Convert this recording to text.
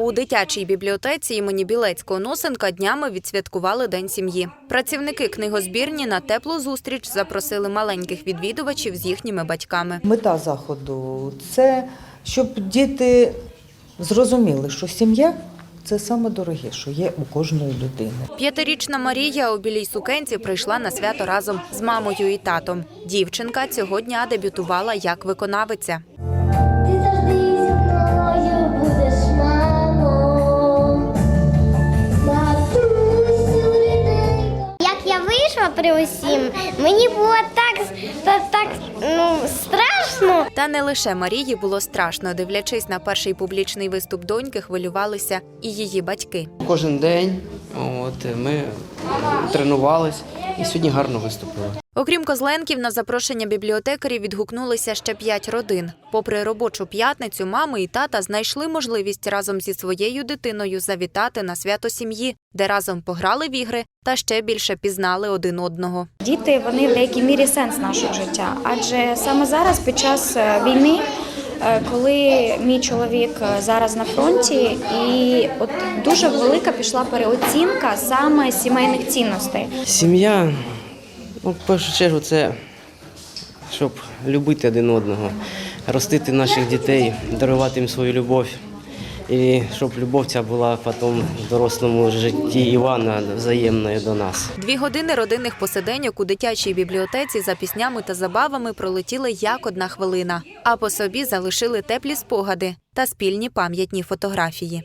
У дитячій бібліотеці імені Білецького Носенка днями відсвяткували День сім'ї. Працівники книгозбірні на теплу зустріч запросили маленьких відвідувачів з їхніми батьками. Мета заходу це щоб діти зрозуміли, що сім'я це саме дороге, що є у кожної людини. П'ятирічна Марія у білій сукенці прийшла на свято разом з мамою і татом. Дівчинка цього дня дебютувала як виконавиця. Вийшла при усім, мені було так, так, так ну, страшно. Та не лише Марії було страшно. Дивлячись на перший публічний виступ доньки, хвилювалися і її батьки. Кожен день от, ми тренувались і сьогодні гарно виступили. Окрім козленків, на запрошення бібліотекарів відгукнулися ще п'ять родин. Попри робочу п'ятницю, мами і тата знайшли можливість разом зі своєю дитиною завітати на свято сім'ї, де разом пограли в ігри та ще більше пізнали один одного. Діти вони в деякій мірі сенс нашого життя, адже саме зараз, під час е, війни, коли мій чоловік е, зараз на фронті, і от дуже велика пішла переоцінка саме сімейних цінностей. Сім'я, ну, в першу чергу, це щоб любити один одного, ростити наших дітей, дарувати їм свою любов. І щоб любов ця була потім в дорослому житті Івана взаємною до нас. Дві години родинних посиденьок у дитячій бібліотеці за піснями та забавами пролетіли як одна хвилина, а по собі залишили теплі спогади та спільні пам'ятні фотографії.